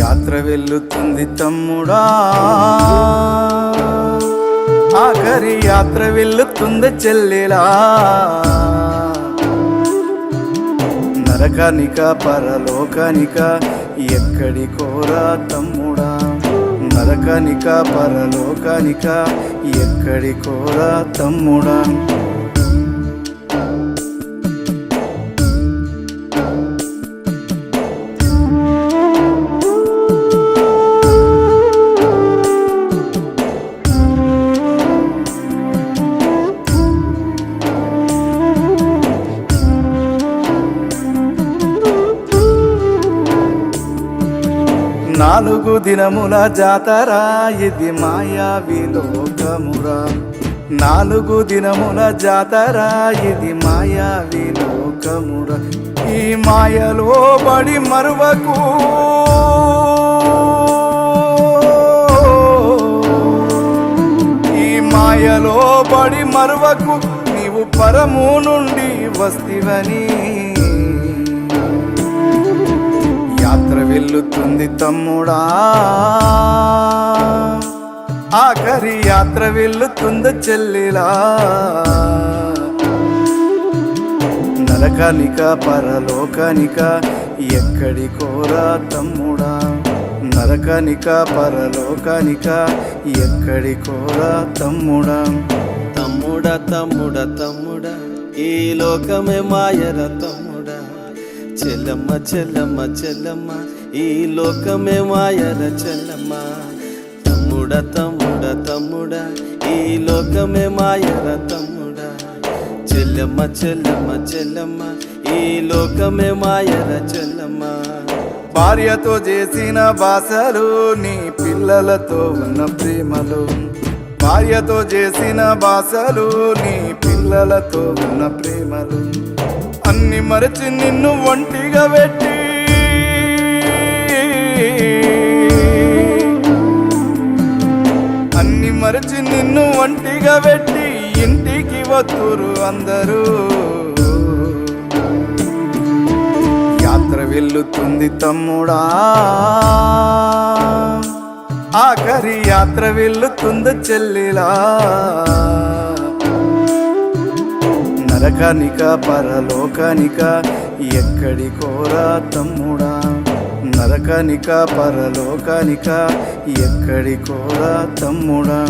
యాత్ర వెళ్ళుతుంది తమ్ముడా. ఆఖరి యాత్ర వెళ్ళుతుంది చెల్లెలా. నరకానిక పరలోకనిక ఎక్కడి కోరా తమ్ముడా. నరకనిక పరలోకనిక ఎక్కడి కోరా తమ్ముడా. నాలుగు దినముల జాతర ఇది మాయా విలోకమురా. నాలుగు దినముల జాతర ఇది మాయా విలోకమురా. ఈ మాయలో పడి మరువకు. ఈ మాయలో పడి మరువకు నీవు పరము నుండి వస్తివని. మిగులుతుంది తమ్ముడా. ఆఖరి యాత్ర వెళ్ళుతుంది చెల్లిలా. నరకానిక పరలోకానిక ఎక్కడి కోరా తమ్ముడా. నరకానిక పరలోకానిక ఎక్కడి కోరా తమ్ముడా. తమ్ముడ తమ్ముడ తమ్ముడ ఈ లోకమే మాయర తమ్ముడు. చెల్లమ్మ చెల్లమ్మ చెల్లమ్మ ఈ లోకమే మాయర చెల్లమ్మ. తమ్ముడ తమ్ముడ తమ్ముడ ఈ లోకమే మాయర తమ్ముడ. చెల్లమ్మ చెల్లమ్మ చెల్లమ్మ ఈ లోకమే మాయర చెల్లమ్మ. భార్యతో చేసిన బాసలు నీ పిల్లలతో ఉన్న ప్రేమలు. భార్యతో చేసిన బాసలు నీ పిల్లలతో ఉన్న ప్రేమలు. అన్ని మరచి నిన్ను ఒంటిగా పెట్టి. అన్ని మరచి నిన్ను ఒంటిగా పెట్టి ఇంటికి వత్తురు అందరూ. యాత్ర వెళ్ళుతుంది తమ్ముడా. ఆఖరి యాత్ర వెళ్ళుతుంది చెల్లిలా. నరకానిక పరలోకానిక ఎక్కడి కోరా తమ్ముడా. నరకానిక పరలోకానిక ఎక్కడి కోరా తమ్ముడా.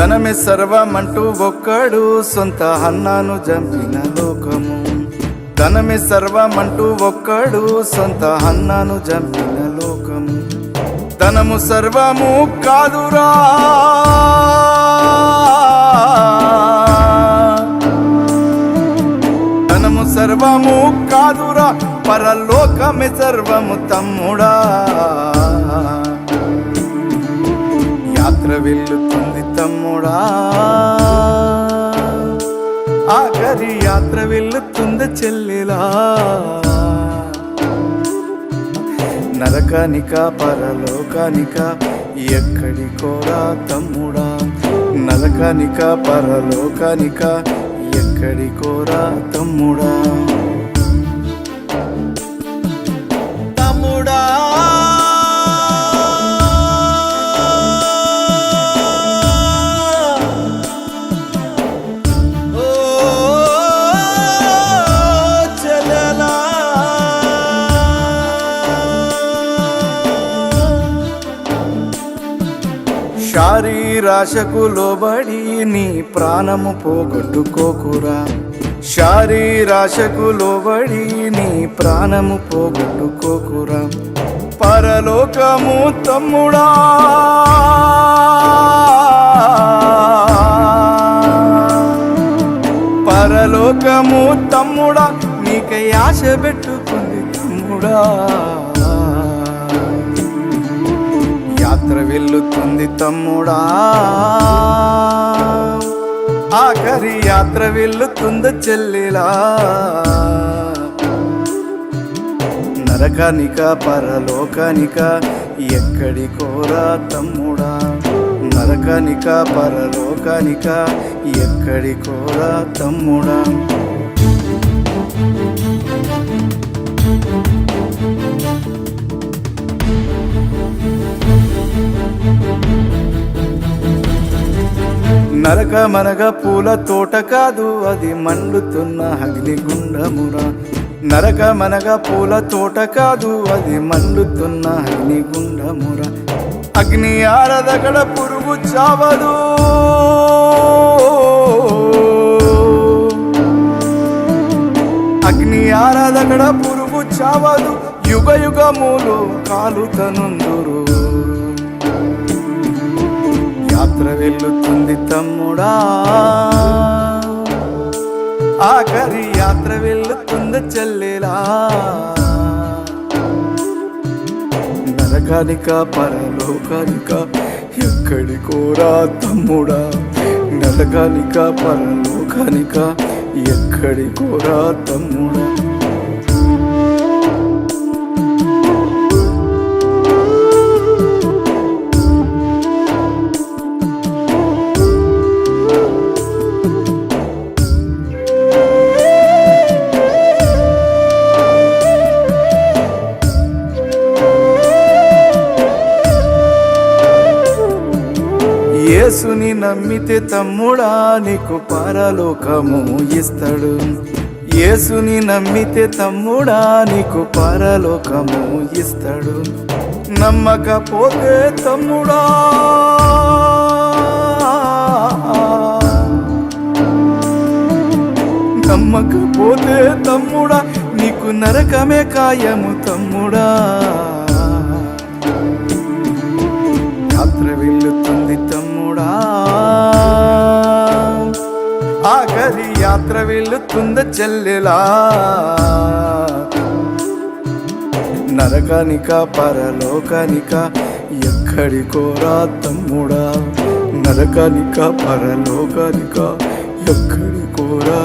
ధనమే సర్వమంటూ ఒక్కడు సొంత అన్నాను చంపిన లోకము. ధనమే సర్వమంటూ ఒక్కడు సొంత అన్నాను చంపిన లోకము. ధనము సర్వము కాదురా. ధనము సర్వము కాదురా. పరలోకమే సర్వము తమ్ముడా. యాత్ర వెళ్ళుతుంది తమ్ముడా. ఆఖరి యాత్ర వెళ్ళుతుంది చెల్లెలా. నరకానిక పరలోకానిక ఎక్కడి కోరా తమ్ముడా. నరకానిక పరలోకానిక ఎక్కడి కోరా తమ్ముడా తమ్ముడా. శారీరాశకు లోబడి నీ ప్రాణము పోగొట్టుకోకురా. శారీరాశకు లోబడి నీ ప్రాణము పోగొట్టుకోకురా. పరలోకము తమ్ముడా. పరలోకము తమ్ముడా నీకై ఆశ పెట్టుకుంది తమ్ముడా. యాత్ర వెళ్ళుతుంది తమ్ముడా. ఆఖరి యాత్ర వెళ్ళుతుంది చెల్లిలా. నరకానిక పరలోకానిక ఎక్కడి కోరా తమ్ముడా. నరకానిక పరలోకానిక ఎక్కడి కోరా తమ్ముడా. నరకమనగ పూల తోట కాదు అది మండుతున్న అగ్నిగుండమురా నరకమనగ పూల తోట కాదు అది మండుతున్న అగ్నిగుండమురా అగ్ని ఆరదగడ పురుగు చావదు. అగ్ని ఆరదగడ పురుగు చావదు. యుగ యుగములు కాలుతనుందురు. యాత్ర వెళ్ళుతుంది తమ్ముడా. ఆఖరి యాత్ర వెళ్ళుతుంది చెల్లెలా. నరకానిక పరలోకానిక ఎక్కడి కోరా తమ్ముడా. నరకానిక పరలోకానిక ఎక్కడి కోరా తమ్ముడా. నమ్మితే తమ్ముడా నీకు పరలోకము ఇస్తాడు. యేసుని నమ్మితే తమ్ముడా నీకు పరలోకము ఇస్తాడు. నమ్మకపోతే తమ్ముడా. నమ్మకపోతే తమ్ముడా నీకు నరకమే కాయము తమ్ముడా. సాగరి యాత్ర వెళ్ళుతుంది చెల్లెలా? నరకానిక పరలోకానిక ఎక్కడి కోరా తమ్ముడా. నరకానిక పరలోకానిక ఎక్కడి కోరా